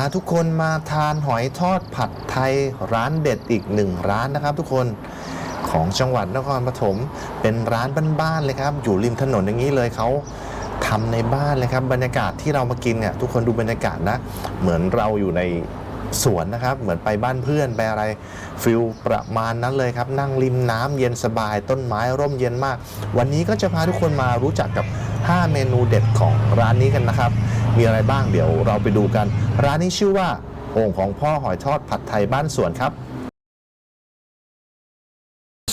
าทุกคนมาทานหอยทอดผัดไทยร้านเด็ดอีกหนึ่งร้านนะครับ ทุกคนของจังหวัดนครปฐมเป็นร้านบ้านๆเลยครับ อยู่ริมถนนอย่างนี้เลยเขาทำในบ้านเลยครับ บรรยากาศที่เรามากินเนี่ยทุกคนดูบรรยากาศนะ เหมือนเราอยู่ในสวนนะครับ เหมือนไปบ้านเพื่อนไปอะไรฟิลประมาณนั้นเลยครับ นั่งริมน้ำเย็นสบาย ต้นไม้ร่มเย็นมาก วันนี้ก็จะพาทุกคนมารู้จักกับ 5 เมนูเด็ดของร้านนี้กันนะครับ มีอะไรบ้างเดี๋ยวเราไปดูกัน ร้านนี้ชื่อว่าโอ่งของพ่อหอยทอดผัดไทยบ้านสวนครับ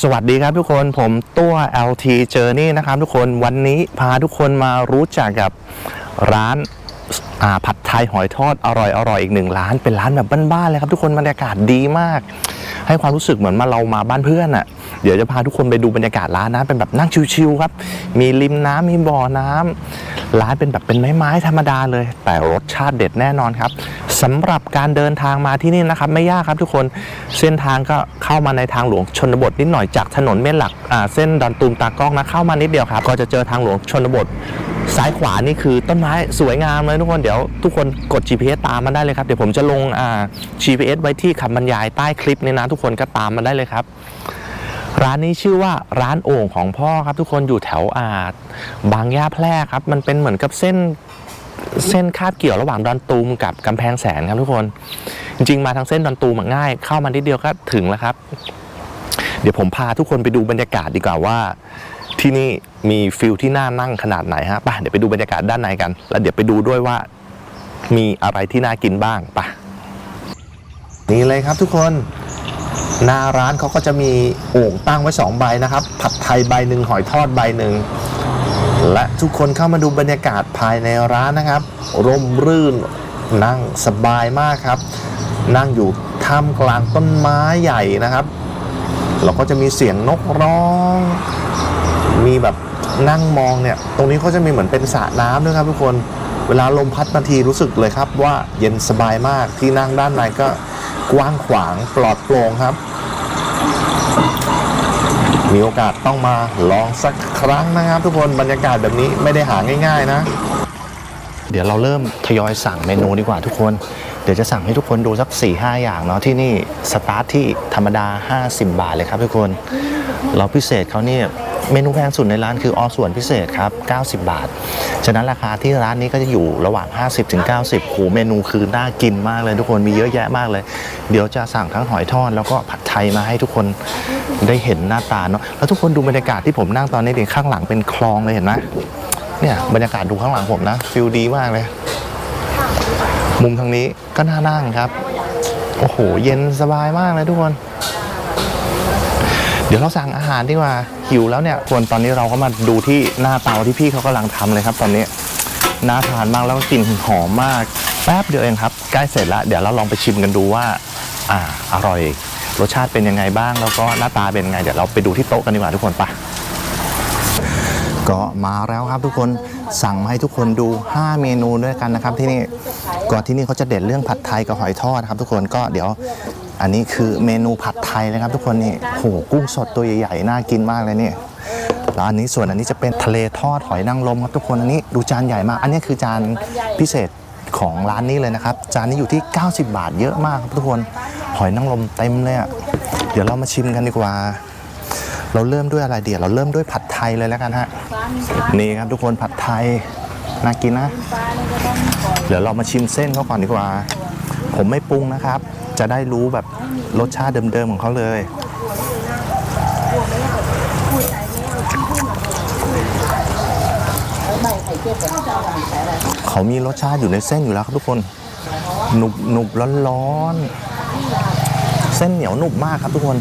สวัสดีครับทุกคนผมตัว LT Journey นะครับทุกคนวันนี้พาทุกคนมารู้จักกับร้าน ผัดไทยหอยทอดอร่อยอร่อยอีกหนึ่งร้าน เป็นร้านแบบบ้านๆเลยครับทุกคนบรรยากาศดีมาก ให้ความรู้สึกเหมือนมาเรามาบ้านเพื่อนอะ่ะเดี๋ยวจะพาทุกคนไปดูบรรยากาศร้านนะเป็นแบบนั่งชิวๆครับ มีริมน้ำมีบ่อน้ำร้านเป็นแบบเป็นไม้ๆธรรมดาเลย แต่รสชาติเด็ดแน่นอนครับสำหรับการเดินทางมาที่นี่นะครับ ไม่ยากครับทุกคนเส้นทางก็เข้ามาในทางหลวงชนบทนิดหน่อยจากถนนเมนหลักเส้นดอนตูมตากล้องนะเข้ามานิดเดียวครับ ก็จะเจอทางหลวงชนบท ซ้ายขวานี่คือต้นไม้สวยงามเลยทุกคนเดี๋ยวทุกคนกด GPS ตามมาได้เลยครับ เดี๋ยวผมจะลงอ่า GPS ไว้ที่คำบรรยายใต้คลิปนี้นะทุกคนก็ตามมาได้เลยครับ ร้านนี้ชื่อว่าร้านโอ่งของพ่อครับ ทุกคนอยู่แถวอาดบางย่าแพรกครับ มันเป็นเหมือนกับเส้นเส้นคาบเกี่ยวระหว่างดอนตูมกับกำแพงแสนครับทุกคน จริงๆมาทางเส้นดอนตูมง่าย เข้ามานิดเดียวก็ถึงแล้วครับ เดี๋ยวผมพาทุกคนไปดูบรรยากาศดีกว่าว่า ที่นี่มีฟิลที่น่านั่งขนาดไหนฮะไป่ะเดี๋ยวไปดูบรรยากาศด้านในกัน แล้วเดี๋ยวไปดูด้วยว่ามีอะไรที่น่ากินบ้างไป่ะนี่เลยครับทุกคนหน้าร้านเขาก็จะมีโอ่งตั้งไว้2ใบนะครับ ผัดไทยใบหนึ่งหอยทอดใบหนึ่งและทุกคนเข้ามาดูบรรยากาศภายในร้านนะครับ ร่มรื่นนั่งสบายมากครับ นั่งอยู่ท่ามกลางต้นไม้ใหญ่นะครับ เราก็จะมีเสียงนกร้อง มีแบบนั่งมองเนี่ย ตรงนี้เขาจะมีเหมือนเป็นสระน้ำด้วยครับทุกคน เวลาลมพัดมาทีรู้สึกเลยครับว่าเย็นสบายมากที่นั่งด้านในก็กว้างขวางปลอดโปร่งครับ มีโอกาสต้องมาลองสักครั้งนะครับ ทุกคนบรรยากาศแบบนี้ไม่ได้หาง่าย ๆนะ เดี๋ยวเราเริ่มทยอยสั่งเมนูดีกว่าทุกคน เดี๋ยวจะสั่งให้ทุกคนดูสัก 4 5 อย่างเนาะที่นี่สตาร์ทที่ธรรมดา 50 บาทเลยครับทุกคน เราพิเศษเขาเนี่ย เมนูแพงสุดในร้านคือออส่วนพิเศษครับ 90 บาท ฉะนั้นราคาที่ร้านนี้ก็จะอยู่ระหว่าง 50ถึง90โหเมนูคือน่ากินมากเลยทุกคนมีเยอะแยะมากเลย เดี๋ยวจะสั่งทั้งหอยทอดแล้วก็ผัดไทยมาให้ทุกคนได้เห็นหน้าตาเนาะแล้วทุกคนดูบรรยากาศที่ผมนั่งตอนนี้ดิข้างหลังเป็นคลองเลยเห็นไหมเนี่ยบรรยากาศดูข้างหลังผมนะฟิลดีมากเลย มุมทางนี้ก็น่านั่งครับ โอ้โห เย็นสบายมากเลยทุกคน ดี๋ยวเราสั่งอาหารดีกว่าหิวแล้วเนี่ยควรตอนนี้เราก็มาดูที่หน้าเตาที่พี่เขากำลังทำเลยครับ ตอนนี้น่าทานมากแล้วก็กลิ่นหอมมากแป๊บเดียวเองครับใกล้เสร็จแล้วเดี๋ยวเราลองไปชิมกันดูว่า อ่าอร่อย รสชาติเป็นยังไงบ้าง แล้วก็หน้าตาเป็นยังไง เดี๋ยวเราไปดูที่โต๊ะกันดีกว่าทุกคนไปก็มาแล้วครับทุกคนสั่งมาให้ทุกคนดู 5 เมนูด้วยกันนะครับที่นี่ก็ที่นี่เขาจะเด็ดเรื่องผัดไทยกับหอยทอดครับทุกคนก็เดี๋ยว อันนี้คือเมนูผัดไทยนะครับ ทุกคนนี่โหกุ้งสดตัวใหญ่ๆน่ากินมากเลยนี่แล้วอันนี้ส่วนอันนี้จะเป็นทะเลทอดหอยนางรมครับทุกคนอันนี้ดูจานใหญ่มาก อันนี้คือจานพิเศษของร้านนี้เลยนะครับ จานนี้อยู่ที่ 90 บาทเยอะมากครับทุกคนหอยนางรมเต็มเลยอะเดี๋ยวเรามาชิมกันดีกว่า เราเริ่มด้วยอะไรเดี๋ยวเราเริ่มด้วยผัดไทยเลยแล้วกันฮะนี่ครับทุกคนผัดไทยน่ากินนะ เดี๋ยวเรามาชิมเส้นเขาก่อนดีกว่า ผมไม่ปรุงนะครับ จะได้รู้แบบรสชาติเดิมๆของเขาเลย เขามีรสชาติอยู่ในเส้นอยู่แล้วครับทุกคนหนุบหนุบร้อนร้อนๆเส้นเหนียวหนุบมากครับทุกคน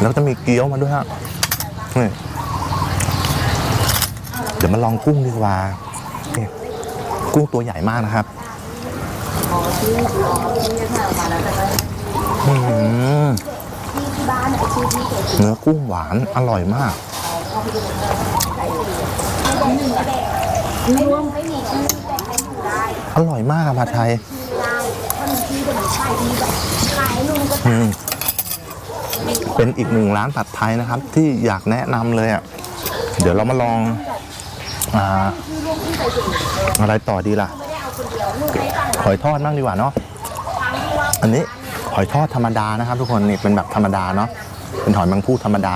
แล้วจะมีเกี๊ยวมาด้วยฮะเดี๋ยวมาลองกุ้งดีกว่า กุ้งตัวใหญ่มากนะครับอื้อหือเนื้อกุ้งหวานอร่อยมากอร่อยมากครับผัดไทยอืมเป็นอีกหนึ่งร้านผัดไทยนะครับ ที่อยากแนะนำเลยอะ เดี๋ยวเรามาลองอา อะไรต่อดีล่ะ หอยทอดบ้างดีกว่าเนาะ อันนี้หอยทอดธรรมดานะครับ ทุกคนนี่เป็นแบบธรรมดาเนาะ เป็นหอยแมงผู้ธรรมดา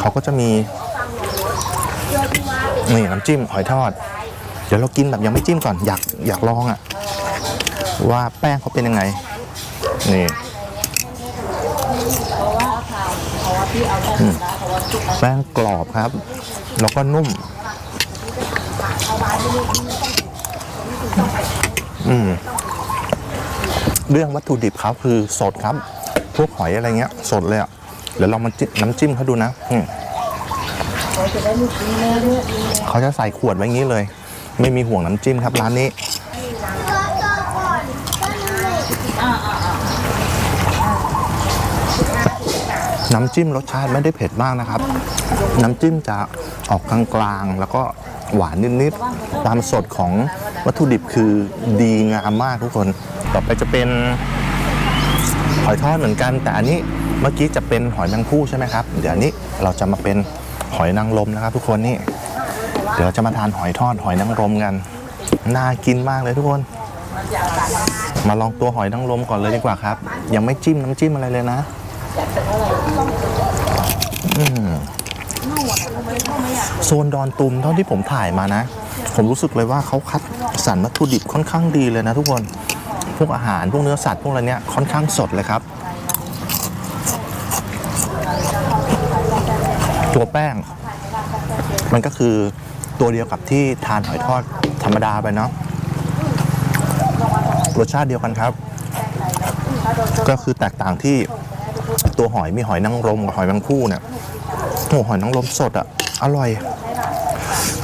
เขาก็จะมีนี่น้ำจิ้มหอยทอด เดี๋ยวเรากินแบบยังไม่จิ้มก่อนอยากอยากลองอะว่าแป้งเขาเป็นยังไง นี่อืมแป้งกรอบครับ แล้วก็นุ่ม อืมเรื่องวัตถุดิบเขาคือสดครับ พวกหอยอะไรเงี้ย สดเลยอะเดี๋ยวลองมาจิ้มน้ำจิ้มเขาดูนะอืมเขาจะใส่ขวดไว้งี้เลย ไม่มีห่วงน้ำจิ้มครับร้านนี้น้ำจิ้มรสชาติไม่ได้เผ็ดมากนะครับ น้ำจิ้มจะออกกลางๆ แล้วก็ หวานนิดๆ ความสดของวัตถุดิบคือดีงามมากทุกคน ต่อไปจะเป็นหอยทอดเหมือนกัน แต่อันนี้เมื่อกี้จะเป็นหอยนางผู้ใช่ไหมครับ เดี๋ยวอันนี้เราจะมาเป็นหอยนางรมนะครับ ทุกคนนี่ เดี๋ยวเราจะมาทานหอยทอดหอยนางรมกัน น่ากินมากเลยทุกคน มาลองตัวหอยนางรมก่อนเลยดีกว่าครับ ยังไม่จิ้มน้ำจิ้มอะไรเลยนะ อืม โซนดอนตุมเท่าที่ผมถ่ายมานะ ผมรู้สึกเลยว่าเขาคัดสรรวัตถุดิบค่อนข้างดีเลยนะทุกคนพวกอาหารพวกเนื้อสัตว์พวกอะไรเนี้ยค่อนข้างสดเลยครับ ตัวแป้ง มันก็คือตัวเดียวกับที่ทานหอยทอดธรรมดาไปเนาะรสชาติเดียวกันครับ ก็คือแตกต่างที่ตัวหอยมีหอยนางรมกับหอยแมงผู้เนี่ย โอ้หอยนางรมสดอะอร่อย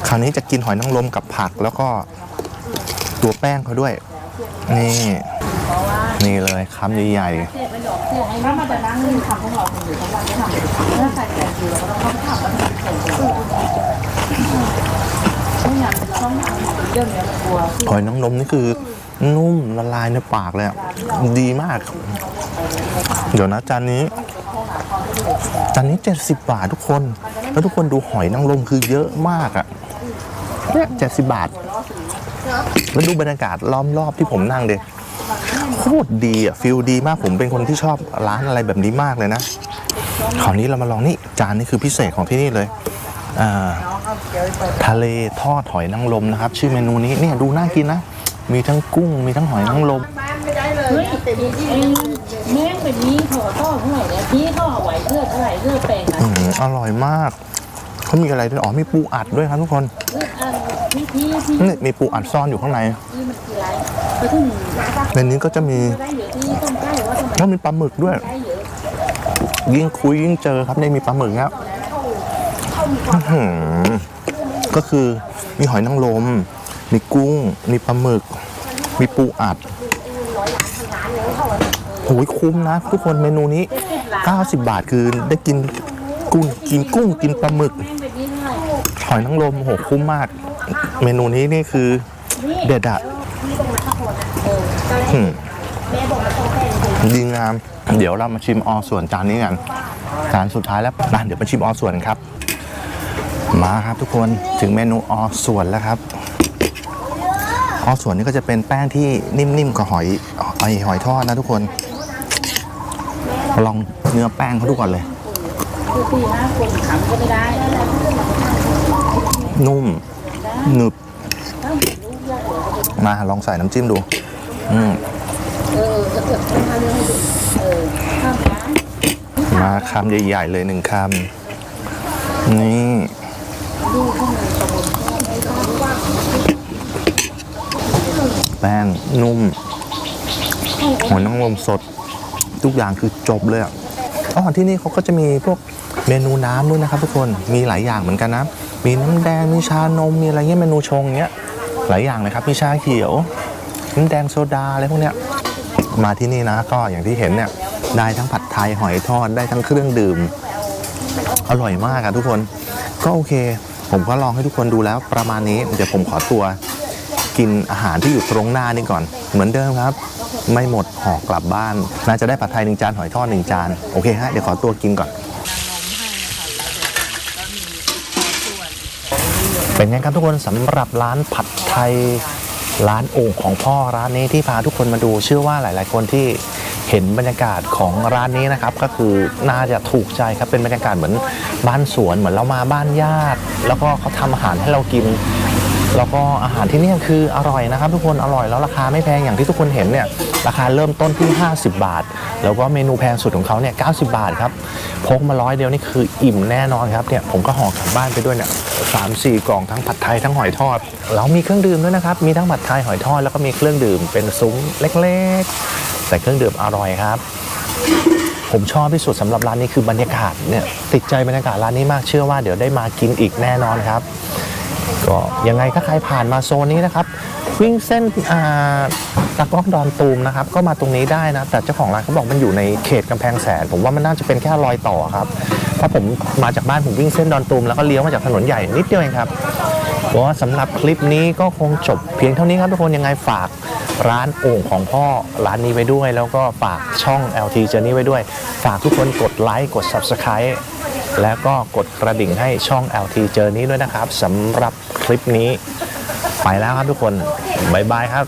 คราวนี้จะกินหอยนางรมกับผักแล้วก็ตัวแป้งเขาด้วย นี่ นี่เลยคำใหญ่ถ้ามันจะนั่งทำของเราคนอยู่ทั้งวันไม่ทำถ้าใหญ่หอยนางรมนี่คือนุ่มละลายในปากเลย ดีมาก เดี๋ยวนะจานนี้ จานนี้ 70 บาททุกคน แล้วทุกคนดูหอยนางรมคือเยอะมากอะเนี่ย70บาท แล้วดูบรรยากาศล้อมรอบที่ผมนั่งเด็โคตรดีอะฟิลดีมากผมเป็นคนที่ชอบร้านอะไรแบบนี้มากเลยนะคราวนี้เรามาลองนี่จานนี้คือพิเศษของที่นี่เลยอ่าทะเลทอดหอยนางรมนะครับ ชื่อเมนูนี้เนี่ยดูน่ากินนะ มีทั้งกุ้งมีทั้งหอยนางรม เฮ้ยไอ้แม่งเป็นนี้ขอต้อเท่าไหร่เนี่ยพี่ก็ไหวเลือดเท่าไหร่เลือดแปลงอะอืมอร่อยมาก เขามีอะไรด้วย อ๋อ มีปูอัดด้วยครับทุกคน เลือดอันพี่พี่พี่นี่มีปูอัดซ่อนอยู่ข้างในนี่มันคืออะไรไปถึงในนี้ก็จะมีได้เยอะที่ต้มใกล้ว่าทำไมก็มีปลาหมึกด้วย ได้เยอะยิ่งคุยยิ่งเจอครับนี่มีปลาหมึกครับอื้อหือก็คือมีหอยนางรมมีกุ้ง มีปลาหมึก มีปูอัด โอ้ยคุ้มนะ ทุกคนเมนูนี้ 90 บาทคือได้กินกุ้งกินกุ้งกินปลาหมึกแม่งเป็นนี้เท่าไหร่หอยนางรมโหคุ้มมาก เมนูนี้นี่คือนี่เด็ดอะอืมดีงาม เดี๋ยวเรามาชิมออส่วนจานนี้กันจานสุดท้ายแล้วนะเดี๋ยวมาชิมออส่วนครับ มาครับทุกคนถึงเมนูออส่วนแล้วครับออส่วนนี้ก็จะเป็นแป้งที่นิ่มๆกว่าหอยไอหอยทอดนะทุกคน ลองเนื้อแป้งเขาดูก่อนเลยคือสี่ห้าคนขำก็ไม่ได้นุ่ม หนึบถ้าเห็นลูกยากเหลือมาลองใส่น้ำจิ้มดู อืมเออจะเกิดข้าวเรื่องให้ดูเออข้าวน้ำมาคำใหญ่ ๆ เลยหนึ่งคำ นี่แป้งนุ่มหัวนางรมสด ทุกอย่างคือจบเลยอะอ๋อที่นี่เขาก็จะมีพวกเมนูน้ำด้วยนะครับทุกคนมีหลายอย่างเหมือนกันนะ มีน้ำแดงมีชานมมีอะไรเงี้ยเมนูชงเงี้ยหลายอย่างเลยครับมีชาเขียวน้ำแดงโซดาอะไรพวกเนี้ยมาที่นี่นะก็อย่างที่เห็นเนี่ยได้ทั้งผัดไทยหอยทอดได้ทั้งเครื่องดื่ม อร่อยมากอะทุกคนก็โอเค ผมก็ลองให้ทุกคนดูแล้วประมาณนี้เดี๋ยวผมขอตัว กินอาหารที่อยู่ตรงหน้านี่ก่อน เหมือนเดิมครับ ไม่หมดห่อกลับบ้าน น่าจะได้ผัดไทยหนึ่งจานหอยทอดหนึ่งจาน โอเคฮะเดี๋ยวขอตัวกินก่อน เป็นไงครับทุกคนสำหรับร้านผัดไทยร้านโอ่งของพ่อร้านนี้ที่พาทุกคนมาดูเชื่อว่าหลาย ๆ คนที่เห็นบรรยากาศของร้านนี้นะครับ ก็คือน่าจะถูกใจครับเป็นบรรยากาศเหมือนบ้านสวนเหมือนเรามาบ้านญาติ แล้วก็เขาทำอาหารให้เรากิน แล้วก็อาหารที่นี่คืออร่อยนะครับ ทุกคนอร่อยแล้วราคาไม่แพงอย่างที่ทุกคนเห็นเนี่ยราคาเริ่มต้นที่ 50 บาท แล้วก็เมนูแพงสุดของเขาเนี่ย90 บาทครับพกมาร้อยเดียวนี่คืออิ่มแน่นอนครับเนี่ยผมก็ห่อกลับบ้านไปด้วยเนี่ยสามสี่กล่องทั้งผัดไทยทั้งหอยทอดแล้วมีเครื่องดื่มด้วยนะครับมีทั้งผัดไทยหอยทอดแล้วก็มีเครื่องดื่มเป็นซุ้มเล็กๆ แต่เครื่องดื่มอร่อยครับผมชอบที่สุดสำหรับร้านนี้คือบรรยากาศเนี่ยติดใจบรรยากาศร้านนี้มากเชื่อว่าเดี๋ยวได้มากินอีกแน่นอนครับ ก็ยังไงถ้าใครผ่านมาโซนนี้นะครับ วิ่งเส้นอ่าตะกร้องดอนตูมนะครับ ก็มาตรงนี้ได้นะ แต่เจ้าของร้านเขาบอกมันอยู่ในเขตกำแพงแสน ผมว่ามันน่าจะเป็นแค่รอยต่อครับ เพราะผมมาจากบ้านผมวิ่งเส้นดอนตูมแล้วก็เลี้ยวมาจากถนนใหญ่นิดเดียวเองครับก็สำหรับคลิปนี้ก็คงจบเพียงเท่านี้ครับทุกคนยังไงฝากร้านโอ่งของพ่อร้านนี้ไว้ด้วย แล้วก็ฝากช่อง LT Journey ไว้ด้วย ฝากทุกคนกดไลค์กด Subscribe แล้วก็กดกระดิ่งให้ช่อง LT Journey ด้วยนะครับสำหรับคลิปนี้ ไปแล้วครับทุกคน บ๊ายบายครับ